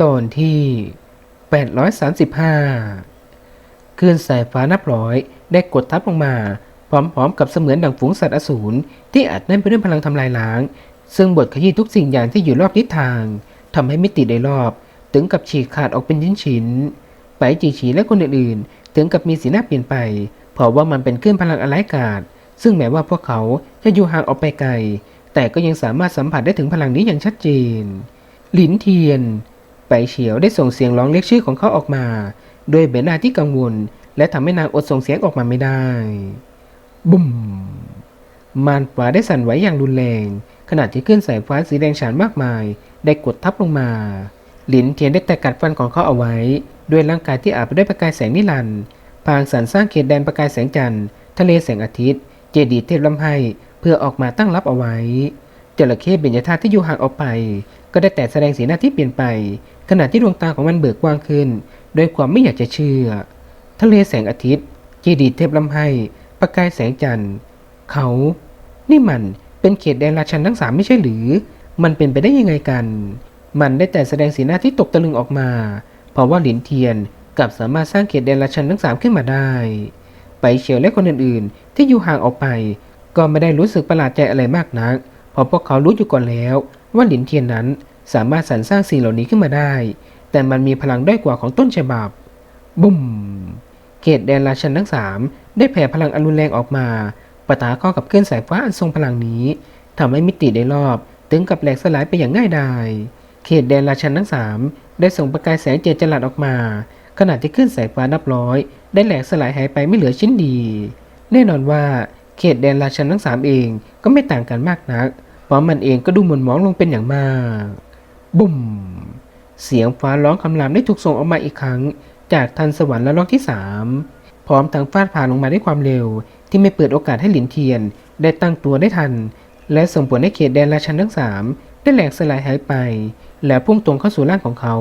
ตอนที่ 835 คลื่นสายฟ้านับร้อยได้กดทับลงมา พร้อมๆกับเสมือนดังฝูงสัตว์อสูรที่อาจแน่นไปด้วยพลังทำลายล้าง ซึ่งบทขยี้ทุกสิ่งอย่างที่อยู่รอบทิศทางทำให้มิติโดยรอบ ถึงกับฉีกขาดออกเป็นชิ้นๆไปจีฉีและคนอื่นๆ ถึงกับมีสีหน้าเปลี่ยนไป เพราะว่ามันเป็นคลื่นพลังอะไรกาดซึ่งแม้ว่าพวกเขาจะอยู่ห่างออกไปไกล แต่ก็ยังสามารถสัมผัสได้ถึงพลังนี้อย่างชัดเจน หลินเทียน ไปเฉียวได้ส่งเสียงร้องเรียกชื่อของเขาออกมา ด้วยใบหน้าที่กังวล และทำให้นางอดส่งเสียงออกมาไม่ได้ บุ้มมานฟ้าได้สั่นไหวอย่างรุนแรง ขณะที่ขึ้นสายฟ้าสีแดงฉานมากมาย ได้กดทับลงมา หลินเทียนได้แต่กัดฟันของเขาเอาไว้ ด้วยร่างกายที่อาบไปด้วยประกายแสงนิรันด์พางสรรสร้างเขตแดนประกายแสงจันทร์ทะเลแสงอาทิตย์ เจดีย์เทพลำไห้เพื่อออกมาตั้งรับเอาไว้จระเข้เบญจธาตุที่อยู่ห่างออกไป ก็ได้แต่แสดงสีหน้าที่เปลี่ยนไป ขณะที่ดวงตาของมันเบิกกว้างขึ้นด้วยความไม่อยากจะเชื่อ ทะเลแสงอาทิตย์เจดีเทพลำไห้ประกายแสงจันทร์ เขา นี่มันเป็นเขตแดนราชันทั้งสามไม่ใช่หรือ มันเป็นไปได้ยังไงกัน มันได้แต่แสดงสีหน้าที่ตกตะลึงออกมา เพราะว่าหลินเทียนกลับสามารถสร้างเขตแดนราชันทั้งสามขึ้นมาได้ ไปเฉียวและคนอื่นๆ ที่อยู่ห่างออกไป ก็ไม่ได้รู้สึกประหลาดใจอะไรมากนัก เพราะพวกเขารู้อยู่ก่อนแล้ว ว่าหลินเทียนนั้นสามารถสรรสร้างสิ่งเหล่านี้ขึ้นมาได้ แต่มันมีพลังด้อยกว่าของต้นฉบับ บุ้มเขตแดนราชันทั้งสามได้แผ่พลังอันรุนแรงออกมาปะทะเข้ากับคลื่นสายฟ้าอันทรงพลังนี้ทำให้มิติได้รอบถึงกับแหลกสลายไปอย่างง่ายดายเขตแดนราชันทั้งสามได้ส่งประกายแสงเจิดจรัสออกมา ขณะที่คลื่นสายฟ้านับร้อย ได้แหลกสลายหายไปไม่เหลือชิ้นดี แน่นอนว่าเขตแดนราชันทั้งสามเองก็ไม่ต่างกันมากนัก เพราะมันเองก็ดูหม่นหมองลงเป็นอย่างมาก บุ้มเสียงฟ้าร้องคำรามได้ถูกส่งออกมาอีกครั้ง จากทันสวรรค์และล็อกที่สามพร้อมทั้งฟาดผ่านลงมาด้วยความเร็ว ที่ไม่เปิดโอกาสให้หลินเทียน ได้ตั้งตัวได้ทัน และส่งผลให้เขตแดนราชันทั้งสามได้แหลกสลายหายไป และพุ่งตรงเข้าสู่ร่างของเขา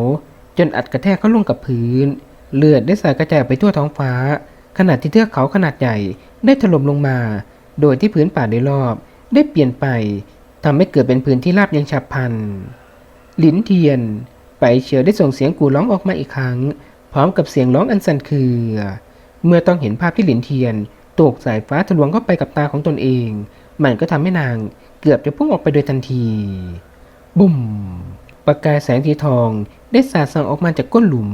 จนอัดกระแทกเข้าลงกับพื้น เลือดได้สาดกระจายไปทั่วท้องฟ้า ขณะที่เทือกเขาขนาดใหญ่ได้ถล่มลงมา โดยที่พื้นป่าโดยรอบ ได้เปลี่ยนไป ทำให้เกิดเป็นพื้นที่ราบย่างฉับพลัน หลินเทียน ไปเฉียวได้ส่งเสียงกูร้องออกมาอีกครั้ง พร้อมกับเสียงร้องอันสั่นเครือ เมื่อต้องเห็นภาพที่หลินเทียนตกสายฟ้าทะลวงเข้าไปกับตาของตนเอง มันก็ทำให้นางเกือบจะพุ่งออกไปโดยทันที บุ้มประกายแสงสีทองได้สาดส่องออกมาจากก้นหลุม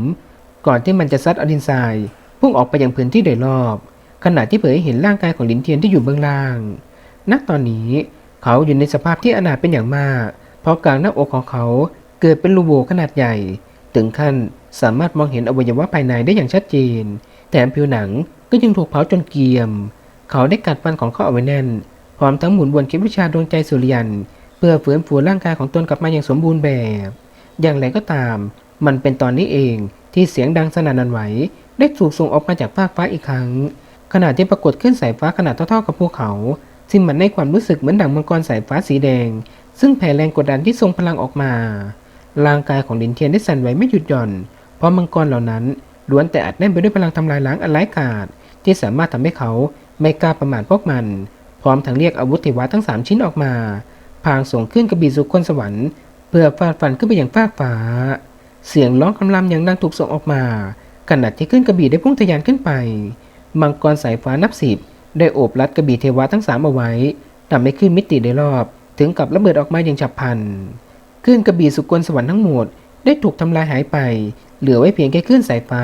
ก่อนที่มันจะซัดเอาดินทราย พุ่งออกไปยังพื้นที่โดยรอบ ขณะที่เผยให้เห็นร่างกายของหลินเทียนที่อยู่เบื้องล่าง ณ ตอนนี้ เขาอยู่ในสภาพที่อนาถเป็นอย่างมาก เพราะกลางหน้าอกของเขาเกิดเป็นรูโหว่ขนาดใหญ่ ถึงขั้นสามารถมองเห็นอวัยวะภายในได้อย่างชัดเจน แถมผิวหนังก็ยังถูกเผาจนเกรียม เขาได้กัดฟันของเขาเอาไว้แน่น พร้อมทั้งหมุนวนเข็มวิชาดวงใจสุริยัน เพื่อฟื้นฟูร่างกายของตนกลับมาอย่างสมบูรณ์แบบ อย่างไรก็ตาม มันเป็นตอนนี้เองที่เสียงดังสนั่นหวันไหว ได้ถูกส่งออกมาจากฟากฟ้าอีกครั้ง ขณะที่ปรากฏขึ้นสายฟ้าขนาดเท่าๆกับพวกเขา ซึ่งมันให้ความรู้สึกเหมือนดังมังกรสายฟ้าสีแดง ซึ่งแผ่แรงกดดันที่ทรงพลังออกมา ร่างกายของลินเทียนได้สั่นไหวไม่หยุดหย่อน เพราะมังกรเหล่านั้นล้วนแต่อัดแน่นไปด้วยพลังทำลายล้างอันร้ายกาจที่สามารถทำให้เขาไม่กล้าประมาทพวกมัน พร้อมทั้งเรียกอาวุธเทวะทั้งสามชิ้นออกมา พางส่งขึ้นกระบี่สู่คนสวรรค์ เพื่อฟาดฟันขึ้นไปอย่างฟากฟ้า เสียงร้องคำรามอย่างดังถูกส่งออกมาขณะที่ขึ้นกระบี่ได้พุ่งทะยานขึ้นไป มังกรสายฟ้านับสิบ ได้โอบรัดกระบี่เทวะทั้งสามเอาไว้ทำให้ขึ้นมิติได้รอบ ถึงกับระเบิดออกมาอย่างฉับพลันขึ้นกระบี่สุกลสวรรค์ทั้งหมด ได้ถูกทำลายหายไป เหลือไว้เพียงแค่คลื่นสายฟ้า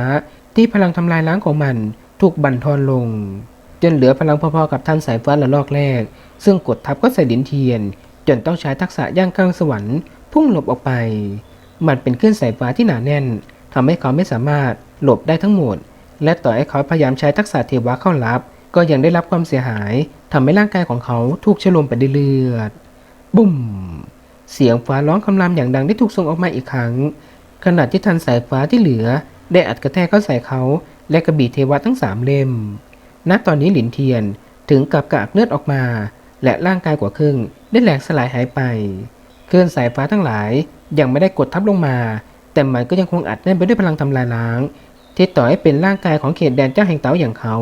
ที่พลังทำลายล้างของมัน ถูกบั่นทอนลง จนเหลือพลังพอๆกับท่านสายฟ้าละลอกแรก ซึ่งกดทับก็ใส่ดินเทียน จนต้องใช้ทักษะย่างกลางสวรรค์พุ่งหลบออกไป มันเป็นคลื่นสายฟ้าที่หนาแน่นทำให้เขาไม่สามารถหลบได้ทั้งหมด และต่อให้เขาพยายามใช้ทักษะเทวะเข้ารับ ก็ยังได้รับความเสียหายทำให้ร่างกายของเขาถูกฉลมไปด้วยเลือด บุ้ม เสียงฟ้าร้องคำรามอย่างดังได้ถูกส่งออกมาอีกครั้ง ขณะที่ทันสายฟ้าที่เหลือ ได้อัดกระแทกเข้าใส่เขา และกระบี่เทวะทั้งสามเล่ม ณ ตอนนี้หลินเทียนถึงกับกระอักเลือดออกมา และร่างกายกว่าครึ่งได้แหลกสลายหายไป เคลื่อนสายฟ้าทั้งหลายยังไม่ได้กดทับลงมา แต่มันก็ยังคงอัดแน่นไปด้วยพลังทำลายล้าง ที่ต่อให้เป็นร่างกายของเขตแดนเจ้าแห่งเต๋าอย่างเขา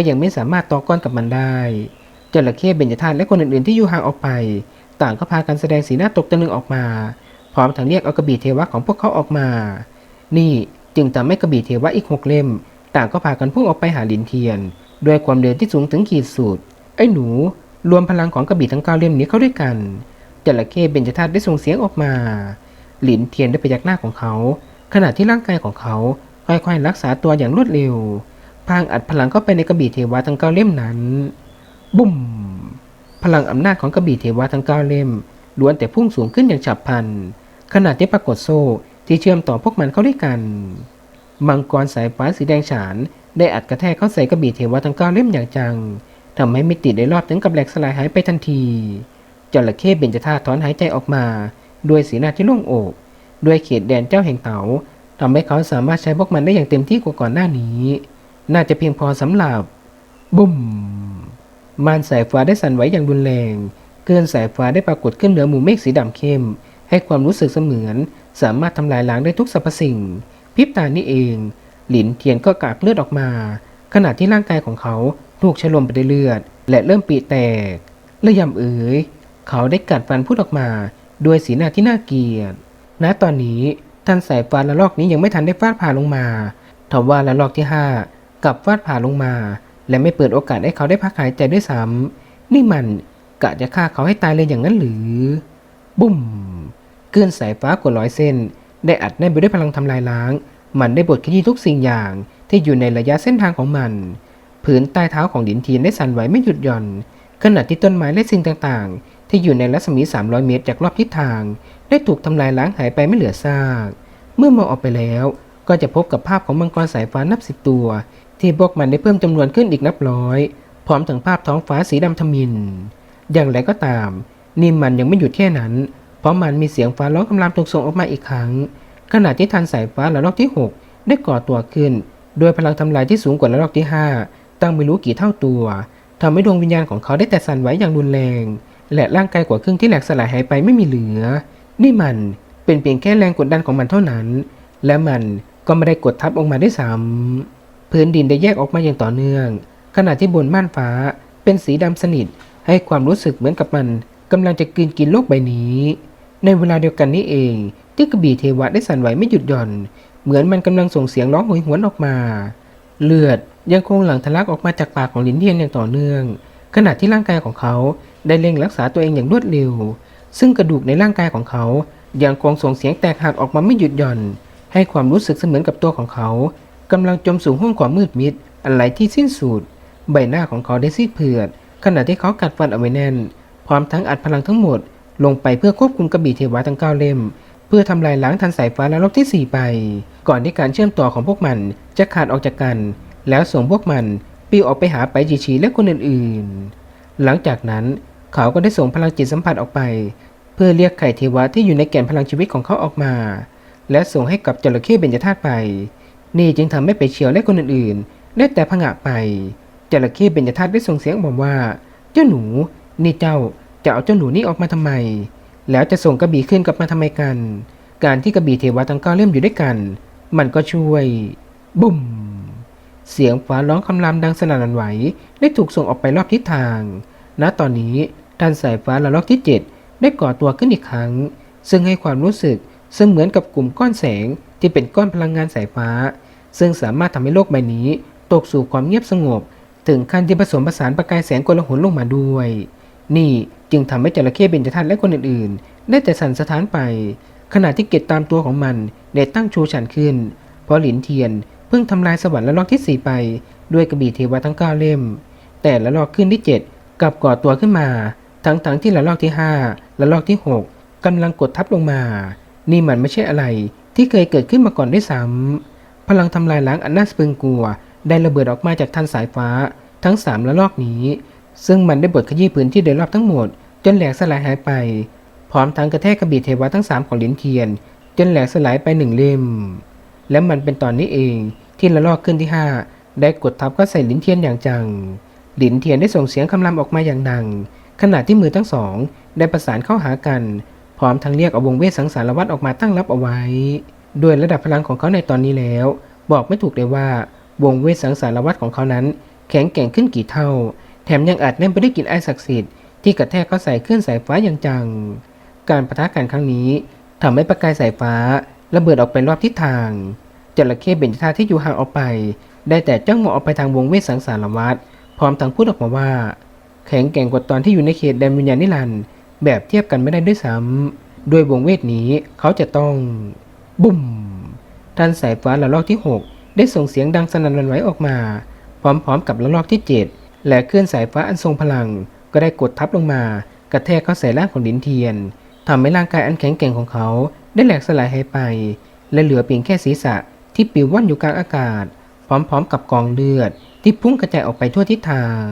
ก็ยังไม่สามารถต่อกรกับมันได้จระเข้เบญจธาตุและคนอื่นๆที่อยู่ห่างออกไป ต่างก็พากันแสดงสีหน้าตกตะลึงออกมา พร้อมทั้งเรียกเอากระบี่เทวะของพวกเขาออกมา นี่จึงทำให้กระบี่เทวะอีกหกเล่ม ต่างก็พากันพุ่งออกไปหาลินเทียน ด้วยความเร็วที่สูงถึงขีดสุด ไอ้หนูรวมพลังของกระบี่ทั้งเก้าเล่มนี้เข้าด้วยกันจระเข้เบญจธาตุได้ส่งเสียงออกมา หลินเทียนได้ไปยักหน้าของเขา ขณะที่ร่างกายของเขาค่อยๆรักษาตัวอย่างรวดเร็ว พางอัดพลังเข้าไปในกระบี่เทวะทั้งเก้าเล่มนั้น บุ้ม พลังอำนาจของกระบี่เทวะทั้งเก้าเล่มล้วนแต่พุ่งสูงขึ้นอย่างฉับพลันขณะที่ปรากฏโซ่ที่เชื่อมต่อพวกมันเข้าด้วยกัน มังกรสายฟ้าสีแดงฉาน ได้อัดกระแทกเข้าใส่กระบี่เทวะทั้งเก้าเล่มอย่างจังทำให้มิติได้รอบถึงกับแหลกสลายหายไปทันทีจระเข้เบญจธาถอนหายใจออกมาด้วยสีหน้าที่โล่งอกด้วยเขตแดนเจ้าแห่งเต๋าทำให้เขาสามารถใช้พวกมันได้อย่างเต็มที่กว่าก่อนหน้านี้ น่าจะเพียงพอสำหรับ บุ้มมารสายฟ้าได้สั่นไหวอย่างรุนแรงเกินสายฟ้าได้ปรากฏขึ้นเหนือหมู่เมฆสีดำเข้ม ให้ความรู้สึกเสมือน สามารถทำลายล้างได้ทุกสรรพสิ่งพริบตานี่เอง หลินเทียนก็กากเลือดออกมา ขณะที่ร่างกายของเขาถูกฉลมไปด้วยเลือด และเริ่มปีแตกและยำเอ๋ยเขาได้กัดฟันพูดออกมาด้วยสีหน้าที่น่าเกลียดณตอนนี้ท่านสายฟ้าละลอกนี้ยังไม่ทันได้ฟาดผ่าลงมาทว่าละลอกที่ห้า กลับฟาดผ่าลงมา และไม่เปิดโอกาสให้เขาได้พักหายใจด้วยซ้ำนี่มันกะจะฆ่าเขาให้ตายเลยอย่างนั้นหรือ บุ้มเกลื่อนสายฟ้ากว่าร้อยเส้น ได้อัดแน่นไปด้วยพลังทำลายล้าง มันได้บดขยี้ทุกสิ่งอย่างที่อยู่ในระยะเส้นทางของมันผืนใต้เท้าของดินเทียนได้สั่นไหวไม่หยุดหย่อน ขณะที่ต้นไม้และสิ่งต่างๆ ที่อยู่ในรัศมี 300 เมตรจากรอบทิศทาง ได้ถูกทำลายล้างหายไปไม่เหลือซาก เมื่อมองออกไปแล้ว ก็จะพบกับภาพของมังกรสายฟ้านับสิบตัว ที่พวกมันได้เพิ่มจำนวนขึ้นอีกนับร้อย พร้อมถึงภาพท้องฟ้าสีดำทมิน อย่างไรก็ตาม นี่มันยังไม่หยุดแค่นั้น เพราะมันมีเสียงฟ้าร้องคำรามถูกส่งออกมาอีกครั้ง ขณะที่ทันสายฟ้าระลอกที่ 6 ได้ก่อตัวขึ้น ด้วยพลังทำลายที่สูงกว่าระลอกที่ 5 ตั้งไม่รู้กี่เท่าตัวทำให้ดวงวิญญาณของเขาได้แต่สั่นไหวอย่างรุนแรง และร่างกายกว่าครึ่งที่แหลกสลายหายไปไม่มีเหลือ นี่มันเป็นเพียงแค่แรงกดดันของมันเท่านั้น และมันก็ไม่ได้กดทับออกมาได้ซ้ำ พื้นดินได้แยกออกมาอย่างต่อเนื่อง ขณะที่บนม่านฟ้าเป็นสีดำสนิท ให้ความรู้สึกเหมือนกับมันกำลังจะกลืนกินโลกใบนี้ ในเวลาเดียวกันนี้เอง ที่กระบี่เทวะได้สั่นไหวไม่หยุดหย่อน เหมือนมันกำลังส่งเสียงร้องโหยหวนออกมา เลือดยังคงหลั่งทะลักออกมาจากปากของลินเทียนอย่างต่อเนื่อง ขณะที่ร่างกายของเขาได้เร่งรักษาตัวเองอย่างรวดเร็ว ซึ่งกระดูกในร่างกายของเขายังคงส่งเสียงแตกหักออกมาไม่หยุดหย่อน ให้ความรู้สึกเสมือนกับตัวของเขา กำลังจมสู่ห้วงความมืดมิด อันไหลที่สิ้นสุด ใบหน้าของเขาได้ซีดเผือด ขณะที่เขากัดฟันเอาไว้แน่น พร้อมทั้งอัดพลังทั้งหมด ลงไปเพื่อควบคุมกระบี่เทวะทั้งเก้าเล่ม เพื่อทำลายล้างทันสายฟ้าและลบที่ 4 ไป ก่อนที่การเชื่อมต่อของพวกมันจะขาดออกจากกัน แล้วส่งพวกมันปลิวออกไปหาไปจีชีและคนอื่นๆ หลังจากนั้นเขาก็ได้ส่งพลังจิตสัมผัสออกไป เพื่อเรียกไข่เทวะที่อยู่ในแก่นพลังชีวิตของเขาออกมา และส่งให้กับจระเข้เบญจธาตุไป นี่จึงทำให้ไปเชียวและคนอื่นๆ ได้แต่ผงะไปจระเข้เบญจธาตุได้ส่งเสียงบอกว่า เจ้าหนู นี่เจ้าจะเอาเจ้าหนูนี่ออกมาทำไม แล้วจะส่งกระบี่ขึ้นกลับมาทำไมกัน การที่กระบี่เทวะทั้งเก้าเล่มอยู่ด้วยกัน มันก็ช่วย บุ้มเสียงฟ้าร้องคำรามดังสนั่นหวั่นไหว ได้ถูกส่งออกไปรอบทิศทาง ณ ตอนนี้ท่านสายฟ้าระลอกที่ 7 ได้ก่อตัวขึ้นอีกครั้ง ซึ่งให้ความรู้สึกเสมือนกับกลุ่มก้อนแสง ที่เป็นก้อนพลังงานสายฟ้า ซึ่งสามารถทำให้โลกใบนี้ ตกสู่ความเงียบสงบ ถึงขั้นที่ผสมผสานประกายแสงกลหนลงมาด้วย นี่จึงทำให้จระเข้เบญจธาตุและคนอื่นๆ ได้แต่สั่นสะท้านไป ขณะที่เกตตามตัวของมันได้ตั้งชูชันขึ้น เพราะหลินเทียนเพิ่งทำลายสวรรค์และลอกที่สี่ไป ด้วยกระบี่เทวะทั้งเก้าเล่ม แต่ละลอกขึ้นที่เจ็ดกลับก่อตัวขึ้นมา ทั้งๆที่ละลอกที่ห้าละลอกที่หกกำลังกดทับลงมา นี่มันไม่ใช่อะไร ที่เคยเกิดขึ้นมาก่อนด้วยซ้ำพลังทำลายล้างอันน่าสะพรึงกลัว ได้ระเบิดออกมาจากทันสายฟ้า ทั้งสามละลอกนี้ ซึ่งมันได้บดขยี้พื้นที่โดยรอบทั้งหมด จนแหลกสลายหายไป พร้อมทั้งกระแทกกระบี่เทวะทั้งสามของหลินเทียน จนแหลกสลายไปหนึ่งเล่ม และมันเป็นตอนนี้เองที่ละลอกขึ้นที่ห้าได้กดทับก็ใส่หลินเทียนอย่างจังหลินเทียนได้ส่งเสียงคำรามออกมาอย่างดัง ขณะที่มือทั้งสอง ได้ประสานเข้าหากัน พร้อมทั้งเรียกเอาวงเวทสังสารวัตรออกมาตั้งรับเอาไว้ ด้วยระดับพลังของเขาในตอนนี้แล้ว บอกไม่ถูกเลยว่าวงเวทสังสารวัตรของเขานั้น แข็งแกร่งขึ้นกี่เท่า แถมยังอาจแน่นไปด้วยกลิ่นไอศักดิ์สิทธิ์ที่กระแทกเข้าใส่เคลื่อนสายฟ้าอย่างจัง การประทะกันครั้งนี้ทำให้ประกายสายฟ้าระเบิดออกไปรอบทิศทางจระเข้เบญจธาที่อยู่ห่างออกไป ได้แต่จ้องมองออกไปทางวงเวทสังสารวัฏพร้อมทั้งพูดออกมาว่า แข็งแกร่งกว่าตอนที่อยู่ในเขตแดนวิญญาณนิรันดร์ แบบเทียบกันไม่ได้ด้วยซ้ำด้วยวงเวทนี้เขาจะต้อง บุ่มทันสายฟ้าระลอกที่ 6 ได้ส่งเสียงดังสนั่นวันไหวออกมา พร้อมๆกับระลอกที่ 7 และคลื่อนสายฟ้าอันทรงพลัง ก็ได้กดทับลงมา กระแทกเข้าใส่ร่างของดินเทียนทำให้ร่างกายอันแข็งแกร่งของเขา ได้แหลกสลายหายไป และเหลือเพียงแค่ศีรษะที่ปิวว่อนอยู่กลางอากาศ พร้อมๆ กับกองเลือดที่พุ่งกระจายออกไปทั่วทิศทาง